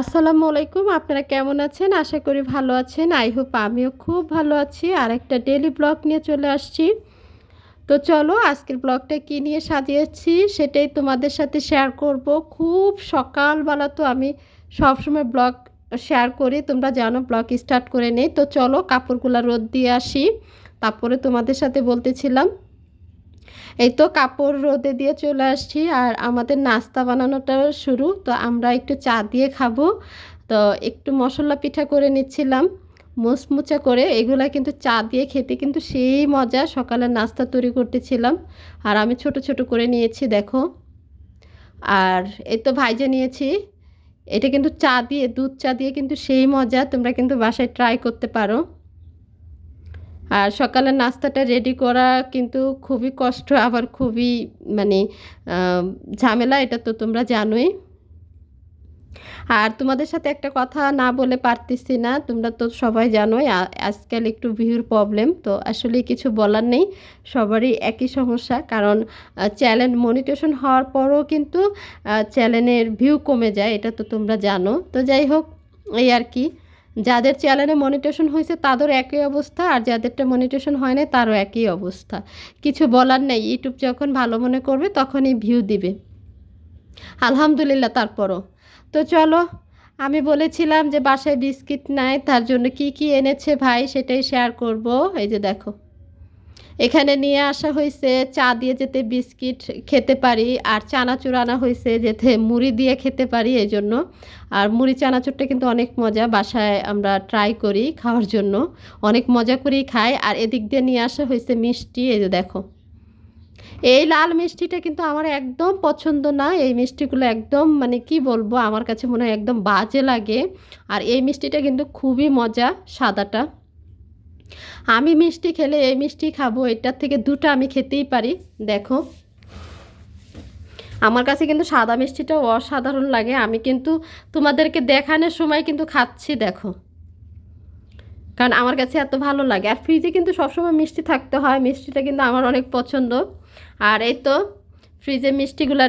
আসসালামু আলাইকুম, আপনারা কেমন আছেন? আশা করি ভালো আছেন। আই হোপ আমিও খুব ভালো আছি। আর একটা ডেলি ব্লগ নিয়ে চলে আসছি। তো চলো, আজকের ব্লগটা কী নিয়ে সাজিয়েছি সেটাই তোমাদের সাথে শেয়ার করব। খুব সকালবেলা তো আমি সবসময় ব্লগ শেয়ার করি, তোমরা জানো ব্লগ স্টার্ট করে নেই। তো চলো, কাপড়গুলো রোদ দিয়ে আসি। তারপরে তোমাদের সাথে বলতেছিলাম এই তো কাপড় রোদে দিয়ে চলে আসছি আর আমাদের নাস্তা বানানোটা শুরু। তো আমরা একটু চা দিয়ে খাব। তো একটু মশলা পিঠা করে নিচ্ছিলাম, মুচমুচা করে। এগুলা কিন্তু চা দিয়ে খেতে কিন্তু সেই মজা। সকালে নাস্তা তৈরি করতেছিলাম আর আমি ছোট ছোট করে নিয়েছি, দেখো। আর এই তো ভাইজা নিয়েছি। এটা কিন্তু চা দিয়ে, দুধ চা দিয়ে কিন্তু সেই মজা। তোমরা কিন্তু বাসায় ট্রাই করতে পারো। আর সকালের নাস্তাটা রেডি করা কিন্তু খুবই কষ্ট, আবার খুবই মানে ঝামেলা, এটা তো তোমরা জানোই। আর তোমাদের সাথে একটা কথা না বলে পারতেছি না, তোমরা তো সবাই জানোই আজকাল একটু ভিউর প্রবলেম তো আসলে কিছু বলার নেই, সবারই একই সমস্যা, কারণ চ্যানেল মনিটেশন হওয়ার পরও কিন্তু চ্যানেলের ভিউ কমে যায়, এটা তো তোমরা জানো। তো যাই হোক, এই আর কি। যাদের চ্যানেলে মনিটেশন হয়েছে তাদের একই অবস্থা, আর যাদেরটা মনিটেশন হয় না তারও একই অবস্থা। কিছু বলার নেই, ইউটিউব যখন ভালো মনে করবে তখনই ভিউ দিবে। আলহামদুলিল্লাহ, তারপরও। তো চলো, আমি বলেছিলাম যে বাসায় বিস্কিট নাই, তার জন্য কি কি এনেছে ভাই সেটাই শেয়ার করব। এই যে দেখো। এখানে নিয়ে আসা হয়েছে চা দিয়ে যেতে বিস্কিট খেতে পারি, আর চানাচুর আনা হয়েছে যেতে মুড়ি দিয়ে খেতে পারি এই জন্য আর মুড়ি চানাচুরটা কিন্তু অনেক মজা, বাসায় আমরা ট্রাই করি খাওয়ার জন্য। অনেক মজা করেই খাই, আর এদিক দিয়ে নিয়ে আসা হয়েছে মিষ্টি, এই যে দেখো। এই লাল মিষ্টিটা কিন্তু আমার একদম পছন্দ না, এই মিষ্টিগুলো একদম মানে কি বলব, আমার কাছে মনে হয় একদম বাজে লাগে। আর এই মিষ্টিটা কিন্তু খুবই মজা, সাদাটা। আমি মিষ্টি খেলে এই মিষ্টি খাব, এটার থেকে দুটো আমি খেতেই পারি, দেখো। আমার কাছে কিন্তু সাদা মিষ্টিটা অসাধারণ লাগে, আমি কিন্তু তোমাদেরকে দেখানোর সময় কিন্তু খাচ্ছি, দেখো। কারণ আমার কাছে এত ভালো লাগে, আর ফ্রিজে কিন্তু সবসময় মিষ্টি থাকতে হয়, মিষ্টিটা কিন্তু আমার অনেক পছন্দ। আর এই তো ফ্রিজে মিষ্টিগুলো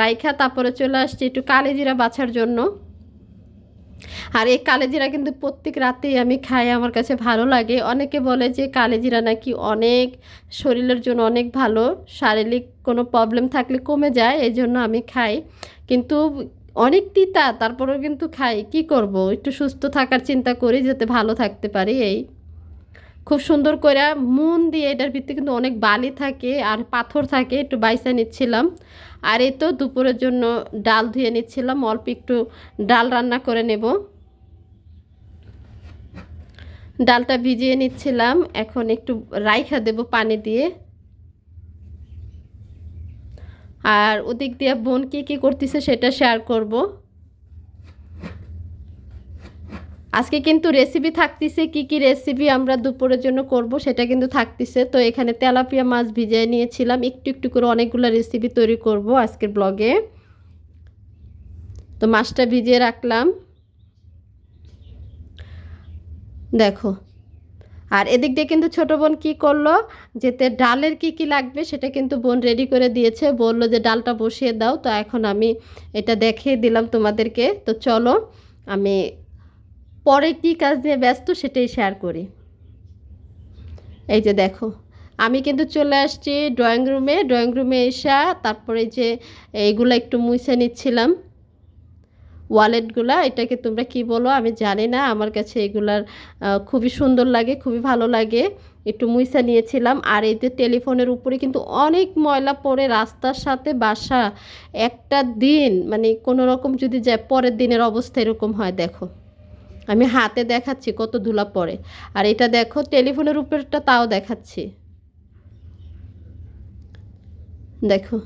রাইখা, তারপরে চলে আসছি একটু কালি জিরা বাছার জন্য। আর এই কালেজিরা কিন্তু প্রত্যেক রাতেই আমি খাই, আমার কাছে ভালো লাগে। অনেকে বলে যে কালেজিরা নাকি অনেক শরীরের জন্য অনেক ভালো, শারীরিক কোনো প্রবলেম থাকলে কমে যায়, এই জন্য আমি খাই। কিন্তু অনেক তিতা তারপরেও কিন্তু খাই, কি করব? একটু সুস্থ থাকার চিন্তা করি যাতে ভালো থাকতে পারি এই। খুব সুন্দর করে মন দিয়ে এটার ভিতরে কিন্তু অনেক বালি থাকে আর পাথর থাকে, একটু বাইসা নিচ্ছিলাম। আর এই তো দুপুরের জন্য ডাল ধুয়ে নিচ্ছিলাম, অল্প একটু ডাল রান্না করে নেব। ডালটা ভিজিয়ে নিচ্ছিলাম, এখন একটু রাইখা দেব পানি দিয়ে। আর ওদিক দিয়ে বোন কী কী করতেছে সেটা শেয়ার করব। আজকে কিন্তু রেসিপি থাকতেছে কি কি রেসিপি আমরা দুপুরের জন্য করব সেটা কিন্তু থাকতেছে। তো এখানে তেলাপিয়া মাছ ভিজিয়ে নিয়েছিলাম। একটু একটু করে অনেকগুলো রেসিপি তৈরি করব আজকের ব্লগে তো মাছটা ভিজিয়ে রাখলাম। দেখো। আর এদিক দিয়ে কিন্তু ছোটো বোন কী করল? যেতে ডালের কি কি লাগবে সেটা কিন্তু বোন রেডি করে দিয়েছে। বলল যে ডালটা বসিয়ে দাও। তো এখন আমি এটা দেখিয়ে দিলাম তোমাদেরকে। তো চলো আমি পরে কী কাজ নিয়ে ব্যস্ত সেটাই শেয়ার করি। এই যে দেখো, আমি কিন্তু চলে আসছি ড্রয়িং রুমে ড্রয়িং রুমে এসা তারপরে যে এইগুলো একটু মুছে নিচ্ছিলাম। ওয়ালেটগুলা এটাকে তোমরা কি বলো? আমি জানি না, আমার কাছে এগুলার খুবই সুন্দর লাগে, খুবই ভালো লাগে। একটু মুইসা নিয়েছিলাম। আর এই যে টেলিফোনের উপরে কিন্তু অনেক ময়লা পড়ে রাস্তার সাথে বাসা। একটা দিন মানে কোনো রকম যদি যায়, পরের দিনের অবস্থা এরকম হয়, দেখো। আমি হাতে দেখাচ্ছি কত ধুলা পড়ে। আর এটা দেখো, টেলিফোনের উপরটা তাও দেখাচ্ছি। দেখো,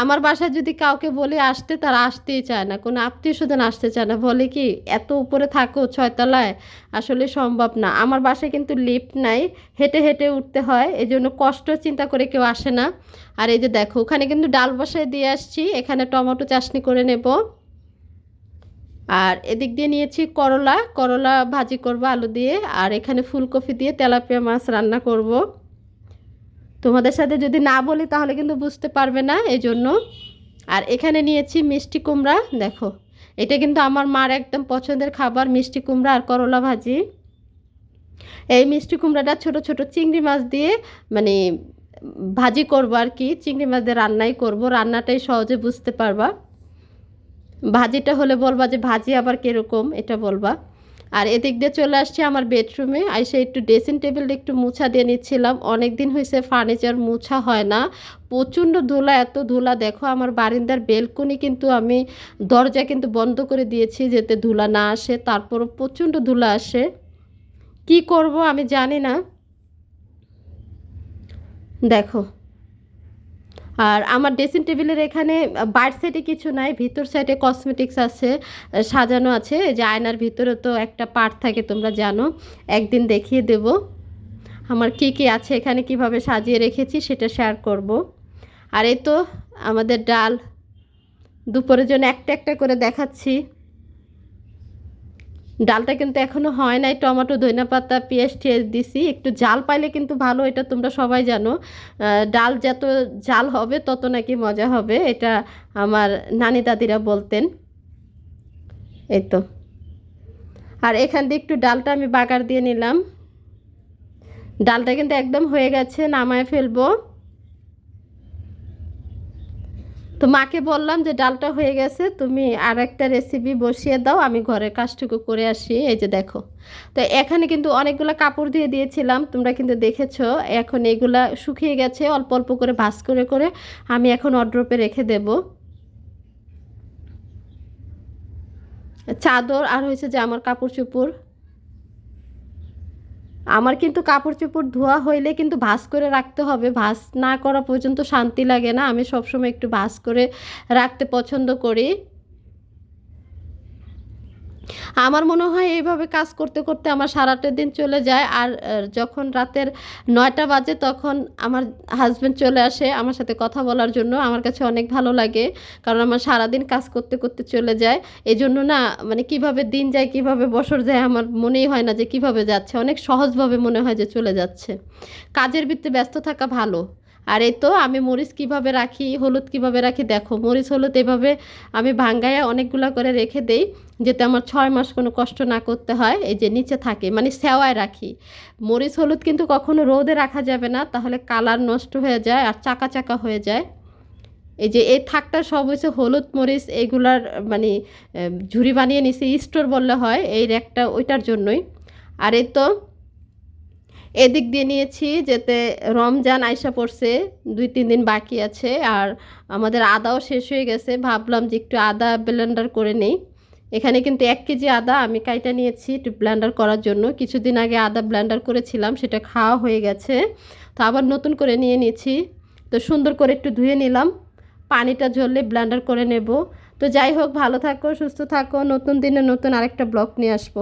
আমার বাসায় যদি কাউকে বলে আসতে, তারা আসতেই চায় না। কোনো আত্মীয় স্বজন আসতে চায় না। বলে কি, এত উপরে থাকো ছয়তলায়, আসলে সম্ভব না। আমার বাসায় কিন্তু লিফট নাই। হেঁটে হেঁটে উঠতে হয় এই জন্য কষ্ট চিন্তা করে কেউ আসে না। আর এই যে দেখো, ওখানে কিন্তু ডাল বসায় দিয়ে আসছি। এখানে টমেটো চাশনি করে নেব। আর এদিক দিয়ে নিয়েছি করলা। করলা ভাজি করব আলু দিয়ে, আর এখানে ফুলকপি দিয়ে তেলাপিয়া মাছ রান্না করব। তোমাদের সাথে যদি না বলি তাহলে কিন্তু বুঝতে পারবে না এই জন্য আর এখানে নিয়েছি মিষ্টি কুমড়া, দেখো। এটা কিন্তু আমার মার একদম পছন্দের খাবার, মিষ্টি কুমড়া আর করলা ভাজি। এই মিষ্টি কুমড়াটা ছোট ছোট চিংড়ি মাছ দিয়ে মানে ভাজি করব আর কি। চিংড়ি মাছ দিয়ে রান্নাই করব। রান্নাটাই সহজে বুঝতে পারবা। ভাজিটা হলে বলবা যে ভাজি আবার কীরকম, এটা বলবা। আর এদিক দিয়ে চলে আসছি আমার বেডরুমে। আর আইসে একটু ড্রেসিং টেবিল একটু মুছা দিয়ে নিচ্ছিলাম। অনেক দিন হয়েছে ফার্নিচার মুছা হয় না। প্রচণ্ড ধুলা, এত ধুলা। দেখো আমার বারিন্দার বেলকনি কিন্তু আমি দরজা কিন্তু বন্ধ করে দিয়েছি যাতে ধুলা না আসে। তারপরও প্রচণ্ড ধুলা আসে। কি করব আমি জানি না। দেখো। আর আমার ড্রেসিং টেবিলের এখানে বাইর সাইডে কিছু নাই, ভিতর সাইডে কসমেটিক্স আছে সাজানো আছে যে আয়নার ভিতরে তো একটা পার্ট থাকে, তোমরা জানো, একদিন দেখিয়ে দেব। আমার কি কি আছে, এখানে কীভাবে সাজিয়ে রেখেছি, সেটা শেয়ার করব। আর এই তো আমাদের ডাল, দুপুরের জন্য একটা একটা করে দেখাচ্ছি। ডালটা কিন্তু এখনও হয় নাই, টমেটো ধনিয়া পাতা পেঁয়াজ টিয়াজ দিছি। একটু জাল পাইলে কিন্তু ভালো, এটা তোমরা সবাই জানো। ডাল যত জাল হবে, তত নাকি মজা হবে, এটা আমার নানি দাদিরা বলতেন। এই তো। আর এখান দিয়ে একটু ডালটা আমি বাগার দিয়ে নিলাম। ডালটা কিন্তু একদম হয়ে গেছে, নামায় ফেলব। তো মাকে বললাম যে, ডালটা হয়ে গেছে, তুমি আর একটা রেসিপি বসিয়ে দাও, আমি ঘরের কাজটুকু করে আসি। এই যে দেখো। তো এখানে কিন্তু অনেকগুলো কাপড় দিয়ে দিয়েছিলাম, তোমরা কিন্তু দেখেছ। এখন এগুলা শুকিয়ে গেছে, অল্প অল্প করে ভাস করে করে আমি এখন অড্রপে রেখে দেব। চাদর, আর হয়েছে যে, আমার কাপড় চোপড় আমার কিন্তু কাপড় চোপড় ধোয়া হইলে কিন্তু ভাস করে রাখতে হবে। ভাস না করা পর্যন্ত শান্তি লাগে না। আমি সবসময় একটু ভাস করে রাখতে পছন্দ করি। আমার মনে হয় এইভাবে কাজ করতে করতে আমার সারাটা দিন চলে যায়। আর যখন রাতের নয়টা বাজে তখন আমার হাজব্যান্ড চলে আসে আমার সাথে কথা বলার জন্য। আমার কাছে অনেক ভালো লাগে কারণ আমার সারাদিন কাজ করতে করতে চলে যায়। এই জন্য না মানে কীভাবে দিন যায়, কীভাবে বছর যায় আমার মনেই হয় না যে কীভাবে যাচ্ছে। অনেক সহজভাবে মনে হয় যে চলে যাচ্ছে। কাজের ভিত্তি ব্যস্ত থাকা ভালো। আর এই তো আমি মরিচ কীভাবে রাখি, হলুদ কীভাবে রাখি, দেখো মরিচ, হলুদ এভাবে আমি ভাঙ্গায় অনেকগুলো করে রেখে দেই, যাতে আমার ছয় মাস কোনো কষ্ট না করতে হয়, এই যে নিচে থাকে মানে সেওয়ায় রাখি। মরিচ, হলুদ কিন্তু কখনো রোদে রাখা যাবে না, তাহলে কালার নষ্ট হয়ে যায় আর চাকা চাকা হয়ে যায়। এই যে এই থাকটা সব হচ্ছে হলুদ মরিচ এইগুলার মানে ঝুড়ি বানিয়ে নিছি, স্টোর বললে হয়, এই র্যাকটা ওইটার জন্যই। আর এই তো এদিক দিয়ে নিয়েছি যেতে রমজান আয়সা পড়ছে, দুই, তিন দিন বাকি আছে আর আমাদের আদাও শেষ হয়ে গেছে। ভাবলাম যে একটু আদা ব্লেন্ডার করে নেই। এখানে কিন্তু এক কেজি আদা আমি কাইটা নিয়েছি একটু ব্লেন্ডার করার জন্য। কিছুদিন আগে আদা ব্লেন্ডার করেছিলাম, সেটা খাওয়া হয়ে গেছে। তো আবার নতুন করে নিয়ে নিয়েছি। তো সুন্দর করে একটু ধুয়ে নিলাম। পানিটা ঝরলে ব্লেন্ডার করে নেব। তো যাই হোক, ভালো থাকো, সুস্থ থাকো। নতুন দিনে নতুন আরেকটা ব্লগ নিয়ে আসব।